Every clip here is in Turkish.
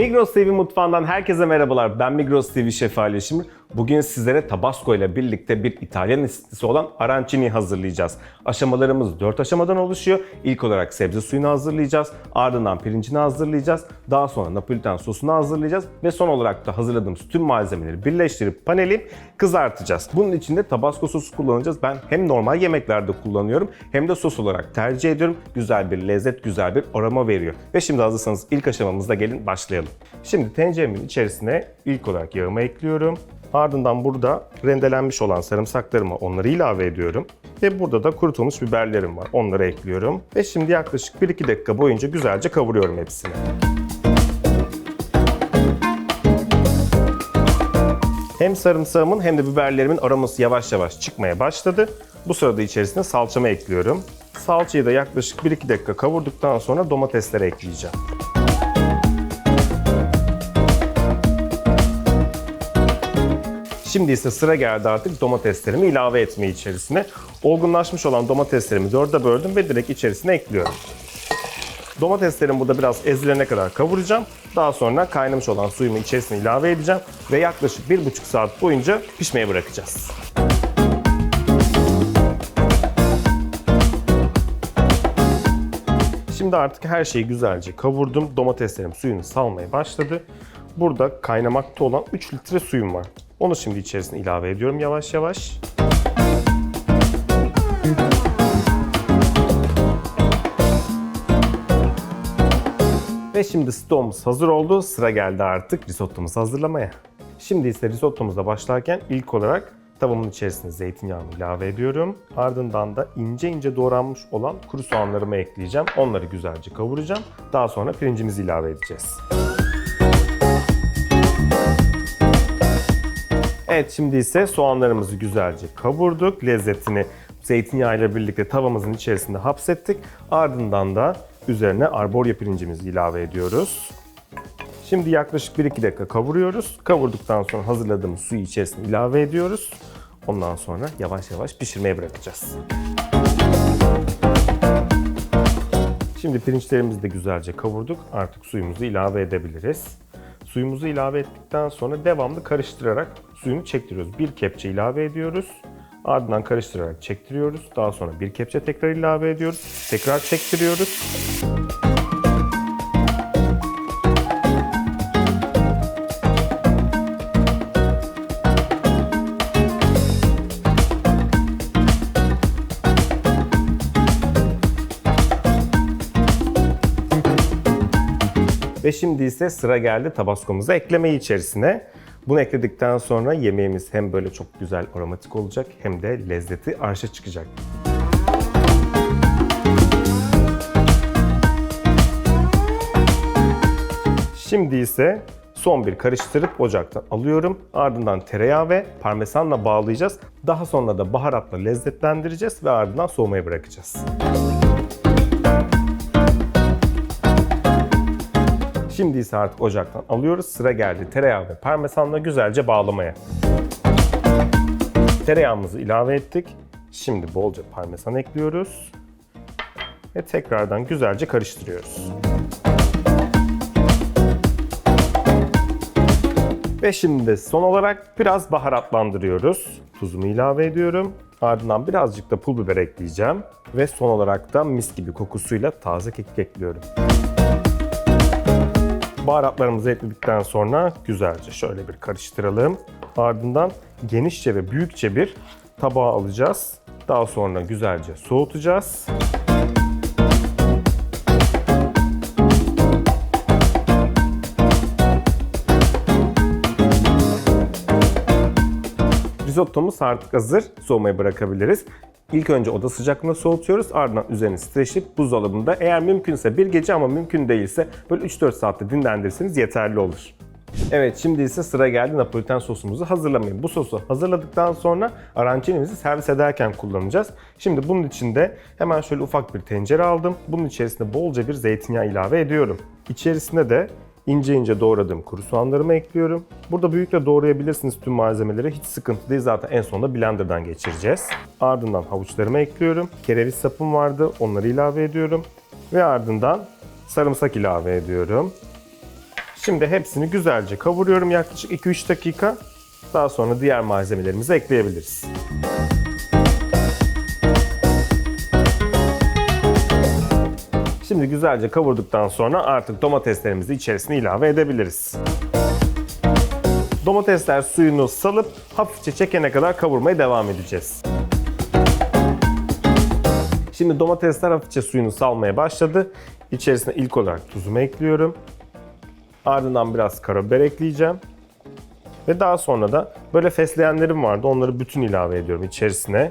Migros TV mutfağından herkese merhabalar. Ben Migros TV şefi Ali Şimir. Bugün sizlere Tabasco ile birlikte bir İtalyan istifisi olan arancini hazırlayacağız. Aşamalarımız 4 aşamadan oluşuyor. İlk olarak sebze suyunu hazırlayacağız. Ardından pirincini hazırlayacağız. Daha sonra Napolitan sosunu hazırlayacağız. Ve son olarak da hazırladığımız tüm malzemeleri birleştirip paneleyip kızartacağız. Bunun için de Tabasco sosu kullanacağız. Ben hem normal yemeklerde kullanıyorum hem de sos olarak tercih ediyorum. Güzel bir lezzet, güzel bir aroma veriyor. Ve şimdi hazırsanız ilk aşamamızda gelin başlayalım. Şimdi tenceremin içerisine ilk olarak yağımı ekliyorum. Ardından burada rendelenmiş olan sarımsaklarımı onları ilave ediyorum. Ve burada da kurutulmuş biberlerim var. Onları ekliyorum. Ve şimdi yaklaşık 1-2 dakika boyunca güzelce kavuruyorum hepsini. Hem sarımsağımın hem de biberlerimin aroması yavaş yavaş çıkmaya başladı. Bu sırada içerisine salçamı ekliyorum. Salçayı da yaklaşık 1-2 dakika kavurduktan sonra domatesleri ekleyeceğim. Şimdi ise sıra geldi artık domateslerimi ilave etmeye içerisine. Olgunlaşmış olan domateslerimi dörde böldüm ve direkt içerisine ekliyorum. Domateslerim burada biraz ezilene kadar kavuracağım. Daha sonra kaynamış olan suyumu içerisine ilave edeceğim ve yaklaşık 1,5 saat boyunca pişmeye bırakacağız. Şimdi artık her şeyi güzelce kavurdum. Domateslerim suyunu salmaya başladı. Burada kaynamakta olan 3 litre suyum var. Onu şimdi içerisine ilave ediyorum yavaş yavaş. Ve şimdi stoğumuz hazır oldu. Sıra geldi artık risottomuzu hazırlamaya. Şimdi ise risottomuza başlarken ilk olarak tavamın içerisine zeytinyağını ilave ediyorum. Ardından da ince ince doğranmış olan kuru soğanlarımı ekleyeceğim. Onları güzelce kavuracağım. Daha sonra pirincimizi ilave edeceğiz. Evet şimdi ise soğanlarımızı güzelce kavurduk. Lezzetini zeytinyağı ile birlikte tavamızın içerisinde hapsettik. Ardından da üzerine arborya pirincimizi ilave ediyoruz. Şimdi yaklaşık 1-2 dakika kavuruyoruz. Kavurduktan sonra hazırladığımız suyu içerisine ilave ediyoruz. Ondan sonra yavaş yavaş pişirmeye bırakacağız. Şimdi pirinçlerimizi de güzelce kavurduk. Artık suyumuzu ilave edebiliriz. Suyumuzu ilave ettikten sonra devamlı karıştırarak suyunu çektiriyoruz. Bir kepçe ilave ediyoruz. Ardından karıştırarak çektiriyoruz. Daha sonra bir kepçe tekrar ilave ediyoruz. Tekrar çektiriyoruz. Ve şimdi ise sıra geldi tabascomuza eklemeyi içerisine. Bunu ekledikten sonra yemeğimiz hem böyle çok güzel aromatik olacak hem de lezzeti arşa çıkacak. Şimdi ise son bir karıştırıp ocaktan alıyorum. Ardından tereyağı ve parmesanla bağlayacağız. Daha sonra da baharatla lezzetlendireceğiz ve ardından soğumaya bırakacağız. Şimdi ise artık ocaktan alıyoruz. Sıra geldi tereyağı ve parmesanla güzelce bağlamaya. Tereyağımızı ilave ettik. Şimdi bolca parmesan ekliyoruz. Ve tekrardan güzelce karıştırıyoruz. Ve şimdi de son olarak biraz baharatlandırıyoruz. Tuzumu ilave ediyorum. Ardından birazcık da pul biber ekleyeceğim. Ve son olarak da mis gibi kokusuyla taze kekik ekliyorum. Baharatlarımızı ekledikten sonra güzelce şöyle bir karıştıralım. Ardından genişçe ve büyükçe bir tabağa alacağız. Daha sonra güzelce soğutacağız. Risottomuz artık hazır. Soğumaya bırakabiliriz. İlk önce oda sıcaklığında soğutuyoruz. Ardından üzerini streçleyip buzdolabında eğer mümkünse bir gece ama mümkün değilse böyle 3-4 saatte dinlendirirseniz yeterli olur. Evet şimdi ise sıra geldi Napoliten sosumuzu hazırlamaya. Bu sosu hazırladıktan sonra arancinimizi servis ederken kullanacağız. Şimdi bunun için de hemen şöyle ufak bir tencere aldım. Bunun içerisine bolca bir zeytinyağı ilave ediyorum. İçerisine de ince ince doğradığım kuru soğanlarımı ekliyorum. Burada büyükle doğrayabilirsiniz tüm malzemeleri. Hiç sıkıntı değil zaten en sonunda blenderdan geçireceğiz. Ardından havuçlarımı ekliyorum. Kereviz sapım vardı onları ilave ediyorum. Ve ardından sarımsak ilave ediyorum. Şimdi hepsini güzelce kavuruyorum yaklaşık 2-3 dakika. Daha sonra diğer malzemelerimizi ekleyebiliriz. Şimdi güzelce kavurduktan sonra artık domateslerimizi içerisine ilave edebiliriz. Domatesler suyunu salıp hafifçe çekene kadar kavurmaya devam edeceğiz. Şimdi domatesler hafifçe suyunu salmaya başladı. İçerisine ilk olarak tuzumu ekliyorum. Ardından biraz karabiber ekleyeceğim. Ve daha sonra da böyle fesleğenlerim vardı. Onları bütün ilave ediyorum içerisine.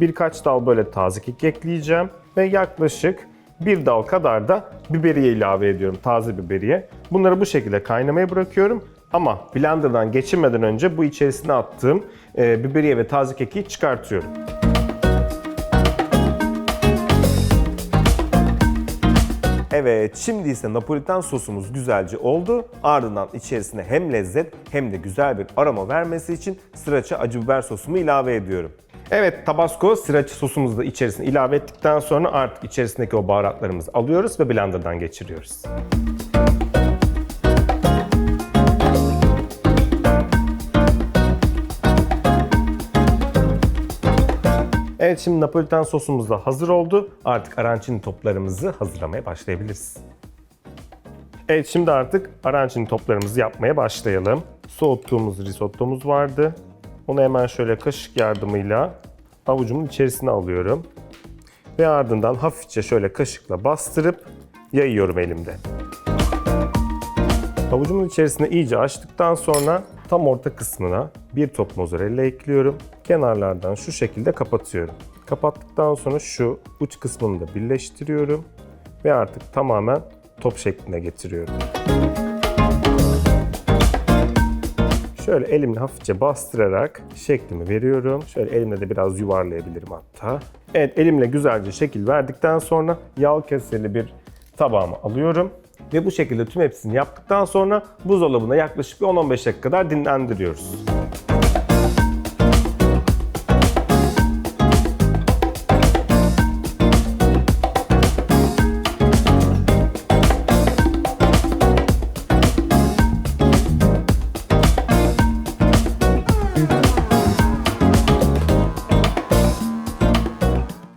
Birkaç dal böyle taze kek ekleyeceğim. Ve yaklaşık bir dal kadar da biberiye ilave ediyorum. Taze biberiye. Bunları bu şekilde kaynamaya bırakıyorum. Ama blenderdan geçirmeden önce bu içerisine attığım e, biberiye ve taze keki çıkartıyorum. Evet, şimdi ise Napolitan sosumuz güzelce oldu. Ardından içerisine hem lezzet hem de güzel bir aroma vermesi için sriracha acı biber sosumu ilave ediyorum. Evet, Tabasco sriracha sosumuzu da içerisine ilave ettikten sonra artık içerisindeki o baharatlarımızı alıyoruz ve blenderdan geçiriyoruz. Evet şimdi Napolitan sosumuz da hazır oldu. Artık arancini toplarımızı hazırlamaya başlayabiliriz. Evet şimdi artık arancini toplarımızı yapmaya başlayalım. Soğuttuğumuz risottomuz vardı. Onu hemen şöyle kaşık yardımıyla avucumun içerisine alıyorum. Ve ardından hafifçe şöyle kaşıkla bastırıp yayıyorum elimde. Avucumun içerisine iyice açtıktan sonra tam orta kısmına bir top mozzarella ekliyorum. Kenarlardan şu şekilde kapatıyorum. Kapattıktan sonra şu uç kısmını da birleştiriyorum ve artık tamamen top şekline getiriyorum. Şöyle elimle hafifçe bastırarak şeklimi veriyorum. Şöyle elimle de biraz yuvarlayabilirim hatta. Evet elimle güzelce şekil verdikten sonra yağ keseli bir tabağıma alıyorum. Ve bu şekilde tüm hepsini yaptıktan sonra buzdolabına yaklaşık bir 10-15 dakika kadar dinlendiriyoruz.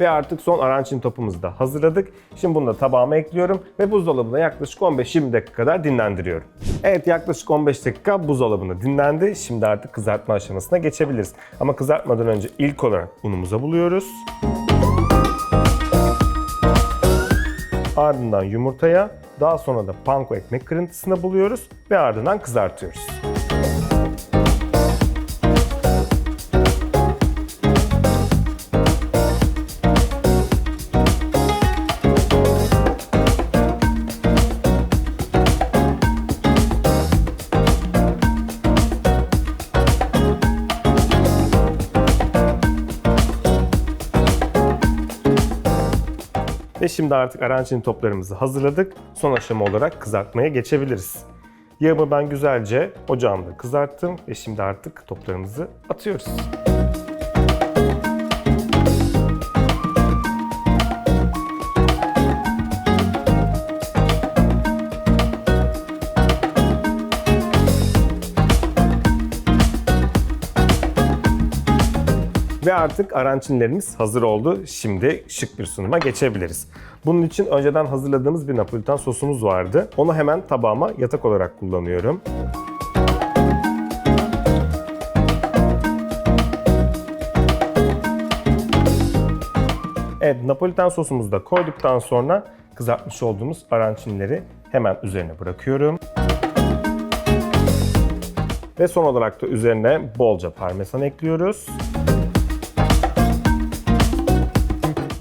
Ve artık son arancini topumuzu da hazırladık. Şimdi bunu da tabağıma ekliyorum ve buzdolabına yaklaşık 15-20 dakika kadar dinlendiriyorum. Evet yaklaşık 15 dakika buzdolabında dinlendi. Şimdi artık kızartma aşamasına geçebiliriz. Ama kızartmadan önce ilk olarak unumuza buluyoruz. Ardından yumurtaya, daha sonra da panko ekmek kırıntısına buluyoruz ve ardından kızartıyoruz. Şimdi artık arancini toplarımızı hazırladık. Son aşama olarak kızartmaya geçebiliriz. Yağımı ben güzelce ocağımda kızarttım ve şimdi artık toplarımızı atıyoruz. Ve artık arançinlerimiz hazır oldu. Şimdi şık bir sunuma geçebiliriz. Bunun için önceden hazırladığımız bir napolitan sosumuz vardı. Onu hemen tabağıma yatak olarak kullanıyorum. Evet, napolitan sosumuzu da koyduktan sonra kızartmış olduğumuz arançinleri hemen üzerine bırakıyorum. Ve son olarak da üzerine bolca parmesan ekliyoruz.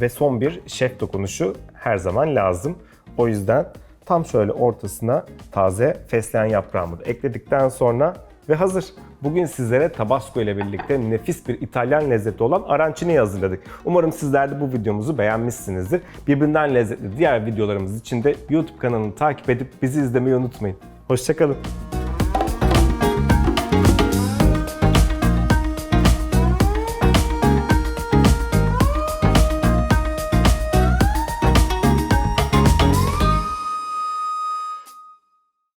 Ve son bir şef dokunuşu her zaman lazım. O yüzden tam şöyle ortasına taze fesleğen yaprağımı da ekledikten sonra ve hazır. Bugün sizlere Tabasco ile birlikte nefis bir İtalyan lezzeti olan arancini hazırladık. Umarım sizler de bu videomuzu beğenmişsinizdir. Birbirinden lezzetli diğer videolarımız için de YouTube kanalını takip edip bizi izlemeyi unutmayın. Hoşçakalın.